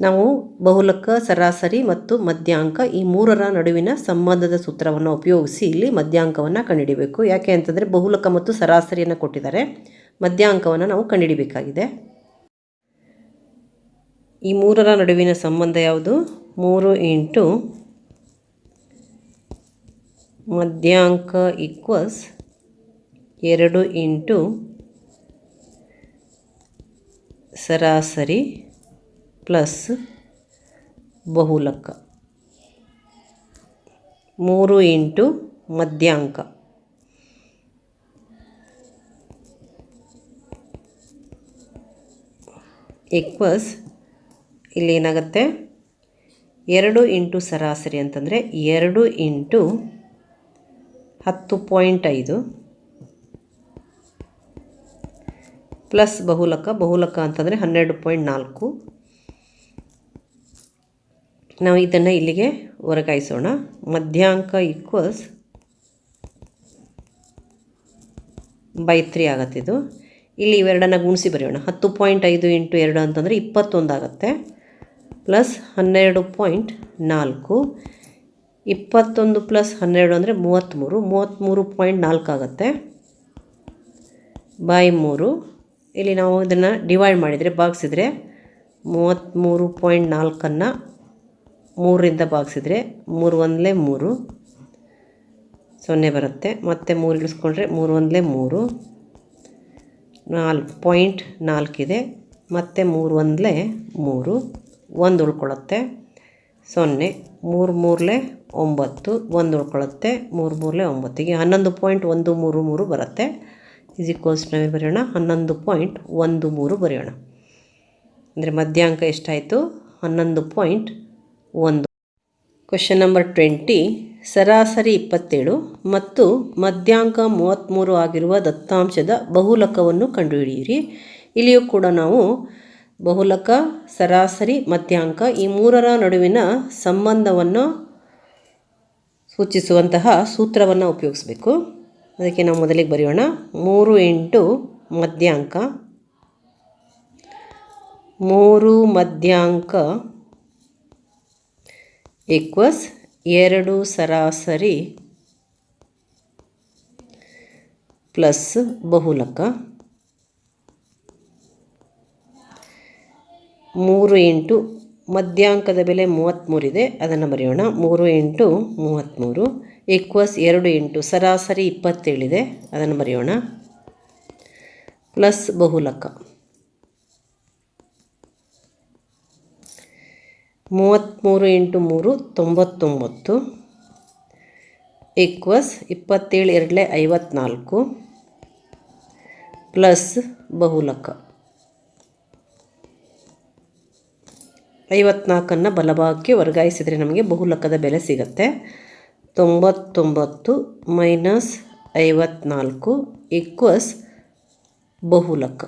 ನಾವು ಬಹುಲಕ, ಸರಾಸರಿ ಮತ್ತು ಮಧ್ಯಾಂಕ ಈ ಮೂರರ ನಡುವಿನ ಸಂಬಂಧದ ಸೂತ್ರವನ್ನು ಉಪಯೋಗಿಸಿ ಇಲ್ಲಿ ಮಧ್ಯಾಂಕವನ್ನು ಕಂಡುಹಿಡಿಬೇಕು ಯಾಕೆ ಅಂತಂದರೆ ಬಹುಲಕ ಮತ್ತು ಸರಾಸರಿಯನ್ನು ಕೊಟ್ಟಿದ್ದಾರೆ. ಮಧ್ಯಾಂಕವನ್ನು ನಾವು ಕಂಡುಹಿಡಿಬೇಕಾಗಿದೆ ಈ ಮೂರರ ನಡುವಿನ ಸಂಬಂಧ ಯಾವುದು? ಮೂರು ಇಂಟು ಮಧ್ಯಾಂಕ ಈಕ್ವಲ್ಸ್ ಎರಡು ಇಂಟು ಸರಾಸರಿ ಪ್ಲಸ್ ಬಹುಲಕ. ಮೂರು ಇಂಟು ಮಧ್ಯಾಂಕ. ಈಕ್ವಲ್ಸ್ ಇಲ್ಲಿ ಏನಾಗುತ್ತೆ? ಎರಡು ಇಂಟು ಸರಾಸರಿ ಅಂತಂದರೆ ಎರಡು ಇಂಟು ಹತ್ತು ಪಾಯಿಂಟ್ ಐದು. ಪ್ಲಸ್ ಬಹುಲಕ ಬಹುಲಕ ಅಂತಂದರೆ ಹನ್ನೆರಡು ಪಾಯಿಂಟ್ ನಾಲ್ಕು. ನಾವು ಇದನ್ನು ಇಲ್ಲಿಗೆ ವರ್ಗಾಯಿಸೋಣ. ಮಧ್ಯಾಂಕ ಈಕ್ವಲ್ಸ್ ಬೈ ತ್ರೀ ಆಗತ್ತಿದು ಇಲ್ಲಿ ಇವೆರಡನ್ನು ಗುಣಿಸಿ ಬರೆಯೋಣ. ಹತ್ತು ಪಾಯಿಂಟ್ ಐದು ಇಂಟು ಎರಡು ಅಂತಂದರೆ ಇಪ್ಪತ್ತೊಂದು ಆಗುತ್ತೆ. ಪ್ಲಸ್ ಹನ್ನೆರಡು ಪಾಯಿಂಟ್ ನಾಲ್ಕು. ಇಪ್ಪತ್ತೊಂದು ಪ್ಲಸ್ ಹನ್ನೆರಡು ಅಂದರೆ ಮೂವತ್ತ್ಮೂರು. ಮೂವತ್ತ್ಮೂರು ಪಾಯಿಂಟ್ ನಾಲ್ಕು ಆಗುತ್ತೆ. ಬೈ ಮೂರು. ಇಲ್ಲಿ ನಾವು ಇದನ್ನು ಡಿವೈಡ್ ಮಾಡಿದರೆ ಭಾಗಿಸಿದರೆ ಮೂವತ್ತ್ಮೂರು ಪಾಯಿಂಟ್ ನಾಲ್ಕನ್ನು ಮೂರರಿಂದ ಭಾಗಿಸಿದ್ರೆ ಮೂರು ಒಂದಲೇ ಮೂರು. ಸೊನ್ನೆ ಬರುತ್ತೆ. ಮತ್ತು ಮೂರು ಇಳಿಸ್ಕೊಂಡ್ರೆ ಮೂರು ಒಂದಲೇ ಮೂರು. ನಾಲ್ಕು ಪಾಯಿಂಟ್ ನಾಲ್ಕಿದೆ ಮತ್ತು ಮೂರು ಒಂದಲೇ ಮೂರು. ಒಂದು ಉಳ್ಕೊಳ್ಳುತ್ತೆ. ಸೊನ್ನೆ, ಮೂರು ಮೂರಲೇ ಒಂಬತ್ತು. ಒಂದು ಉಳ್ಕೊಳ್ಳುತ್ತೆ. ಮೂರು ಮೂರಲೇ ಒಂಬತ್ತು. ಈಗ ಹನ್ನೊಂದು ಪಾಯಿಂಟ್ ಒಂದು ಮೂರು ಮೂರು ಬರುತ್ತೆ. ಈಕ್ವಲ್ಸ್ ನಾವೇ ಬರೆಯೋಣ. ಹನ್ನೊಂದು ಪಾಯಿಂಟ್ ಒಂದು ಮೂರು ಬರೆಯೋಣ. ಅಂದರೆ ಮಧ್ಯಾಂಕ ಎಷ್ಟಾಯಿತು? ಹನ್ನೊಂದು ಪಾಯಿಂಟ್ ಒಂದು. ಕ್ವೆಶನ್ ನಂಬರ್ ಟ್ವೆಂಟಿ ಸರಾಸರಿ ಇಪ್ಪತ್ತೇಳು ಮತ್ತು ಮಧ್ಯಾಂಕ ಮೂವತ್ತ್ಮೂರು ಆಗಿರುವ ದತ್ತಾಂಶದ ಬಹುಲಕವನ್ನು ಕಂಡುಹಿಡಿಯಿರಿ. ಇಲ್ಲಿಯೂ ಕೂಡ ನಾವು ಬಹುಲಕ, ಸರಾಸರಿ, ಮಧ್ಯಾಂಕ ಈ ಮೂರರ ನಡುವಿನ ಸಂಬಂಧವನ್ನು ಸೂಚಿಸುವಂತಹ ಸೂತ್ರವನ್ನು ಉಪಯೋಗಿಸಬೇಕು. ಅದಕ್ಕೆ ನಾವು ಮೊದಲಿಗೆ ಬರೆಯೋಣ. ಮೂರು ಎಂಟು ಮಧ್ಯಾಂಕ. ಮೂರು ಮಧ್ಯಾಂಕ ಈಕ್ವಸ್ ಎರಡು ಸರಾಸರಿ ಪ್ಲಸ್ ಬಹುಲಕ ಮೂರು ಇಂಟು ಮಧ್ಯಾಂಕದ ಬೆಲೆ ಮೂವತ್ತ್ಮೂರಿದೆ ಅದನ್ನು ಬರೆಯೋಣ. ಮೂರು ಇಂಟು ಮೂವತ್ತ್ಮೂರು ಈಕ್ವಸ್ ಎರಡು ಇಂಟು ಸರಾಸರಿ ಇಪ್ಪತ್ತೇಳಿದೆ ಅದನ್ನು ಬರೆಯೋಣ. ಪ್ಲಸ್ ಬಹುಲಕ. ಮೂವತ್ತ್ಮೂರು ಇಂಟು ಮೂರು, ತೊಂಬತ್ತೊಂಬತ್ತು. ಈಕ್ವಸ್ ಇಪ್ಪತ್ತೇಳು ಎರಡಲೇ ಐವತ್ನಾಲ್ಕು ಪ್ಲಸ್ ಬಹುಲಕ. ಐವತ್ನಾಲ್ಕನ್ನು ಬಲಭಾಗಕ್ಕೆ ವರ್ಗಾಯಿಸಿದರೆ ನಮಗೆ ಬಹುಲಕದ ಬೆಲೆ ಸಿಗುತ್ತೆ. ತೊಂಬತ್ತೊಂಬತ್ತು ಮೈನಸ್ ಐವತ್ನಾಲ್ಕು ಈಕ್ವಸ್ ಬಹುಲಕ.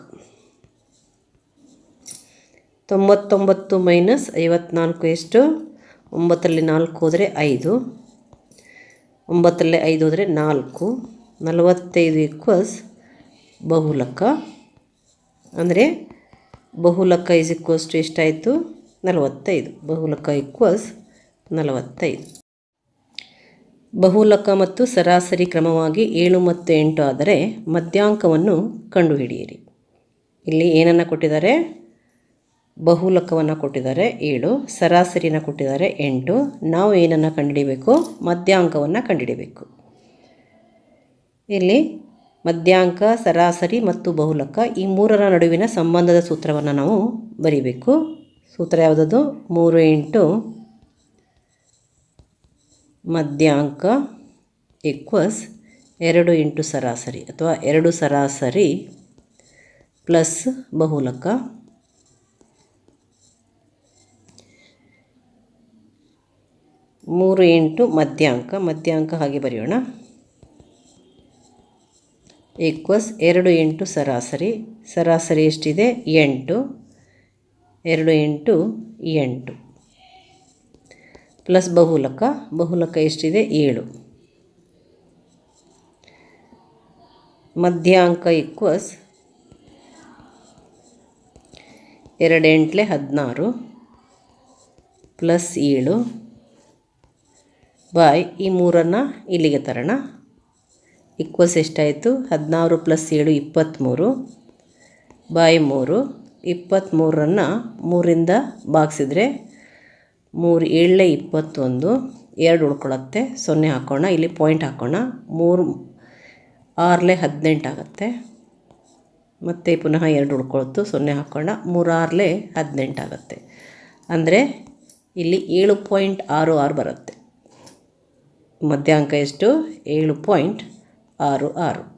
ತೊಂಬತ್ತೊಂಬತ್ತು ಮೈನಸ್ ಐವತ್ನಾಲ್ಕು ಎಷ್ಟು? ಒಂಬತ್ತರಲ್ಲಿ ನಾಲ್ಕು ಹೋದರೆ ಐದು. ಒಂಬತ್ತರಲ್ಲಿ ಐದು ಹೋದರೆ ನಾಲ್ಕು. ನಲವತ್ತೈದು ಈಕ್ವಲ್ಸ್ ಬಹುಲಕ. ಅಂದರೆ ಬಹುಲಕ ಇಸ್ ಈಕ್ವಲ್ಸ್ ಟು ಎಷ್ಟಾಯಿತು? ನಲವತ್ತೈದು. ಬಹುಲಕ ಈಕ್ವಲ್ಸ್ ನಲವತ್ತೈದು. ಬಹುಲಕ ಮತ್ತು ಸರಾಸರಿ ಕ್ರಮವಾಗಿ ಏಳು ಮತ್ತು ಎಂಟು ಆದರೆ ಮಧ್ಯಾಂಕವನ್ನು ಕಂಡುಹಿಡಿಯಿರಿ. ಇಲ್ಲಿ ಏನನ್ನು ಕೊಟ್ಟಿದ್ದಾರೆ? ಬಹುಲಕವನ್ನು ಕೊಟ್ಟಿದ್ದಾರೆ ಏಳು ಸರಾಸರಿನ ಕೊಟ್ಟಿದ್ದಾರೆ ಎಂಟು. ನಾವು ಏನನ್ನು ಕಂಡುಹಿಡಿಬೇಕು ಮಧ್ಯಾಂಕವನ್ನು ಕಂಡುಹಿಡಿಬೇಕು ಇಲ್ಲಿ ಮಧ್ಯಾಂಕ, ಸರಾಸರಿ ಮತ್ತು ಬಹುಲಕ ಈ ಮೂರರ ನಡುವಿನ ಸಂಬಂಧದ ಸೂತ್ರವನ್ನು ನಾವು ಬರೀಬೇಕು. ಸೂತ್ರ ಯಾವುದದು? ಮೂರು ಎಂಟು. ಮಧ್ಯಾಂಕ ಇಕ್ವಸ್ ಎರಡು ಇಂಟು ಸರಾಸರಿ ಅಥವಾ ಎರಡು ಸರಾಸರಿ ಪ್ಲಸ್ ಬಹುಲಕ ಮೂರು ಎಂಟು ಮಧ್ಯಾಂಕ ಮಧ್ಯಾಂಕ ಹಾಗೆ ಬರೆಯೋಣ. ಈಕ್ವಸ್ ಎರಡು ಎಂಟು ಸರಾಸರಿ. ಸರಾಸರಿ ಎಷ್ಟಿದೆ? ಎಂಟು. ಎರಡು ಎಂಟು ಎಂಟು. ಪ್ಲಸ್ ಬಹುಲಕ. ಬಹುಲಕ ಎಷ್ಟಿದೆ? ಏಳು. ಮಧ್ಯಾಂಕ ಈಕ್ವಸ್ ಎರಡು ಎಂಟ್ಲೆ ಹದಿನಾರು. ಪ್ಲಸ್ ಏಳು. ಬಾಯ್, ಈ ಮೂರನ್ನು ಇಲ್ಲಿಗೆ ತರೋಣ. ಈಕ್ವಲ್ಸ್ ಎಷ್ಟಾಯಿತು? ಹದಿನಾರು ಪ್ಲಸ್ ಏಳು ಇಪ್ಪತ್ತ್ಮೂರು ಬಾಯ್ ಮೂರು. ಇಪ್ಪತ್ತ್ಮೂರನ್ನು ಮೂರಿಂದ ಭಾಗಿಸಿದ್ರೆ ಮೂರು, ಏಳೇ, ಇಪ್ಪತ್ತೊಂದು. ಎರಡು ಉಳ್ಕೊಳತ್ತೆ ಸೊನ್ನೆ ಹಾಕೋಣ. ಇಲ್ಲಿ ಪಾಯಿಂಟ್ ಹಾಕೋಣ. ಮೂರು, ಆರಲೆ ಹದಿನೆಂಟು ಆಗುತ್ತೆ. ಮತ್ತು ಪುನಃ ಎರಡು ಉಳ್ಕೊಳ್ತು. ಸೊನ್ನೆ ಹಾಕೋಣ. ಮೂರು, ಆರಲೆ ಹದಿನೆಂಟು ಆಗುತ್ತೆ. ಅಂದರೆ ಇಲ್ಲಿ ಏಳು ಪಾಯಿಂಟ್ ಆರು ಆರು ಬರುತ್ತೆ. ಮಧ್ಯಾಂಕ ಎಷ್ಟು ಏಳು ಪಾಯಿಂಟ್ ಆರು ಆರು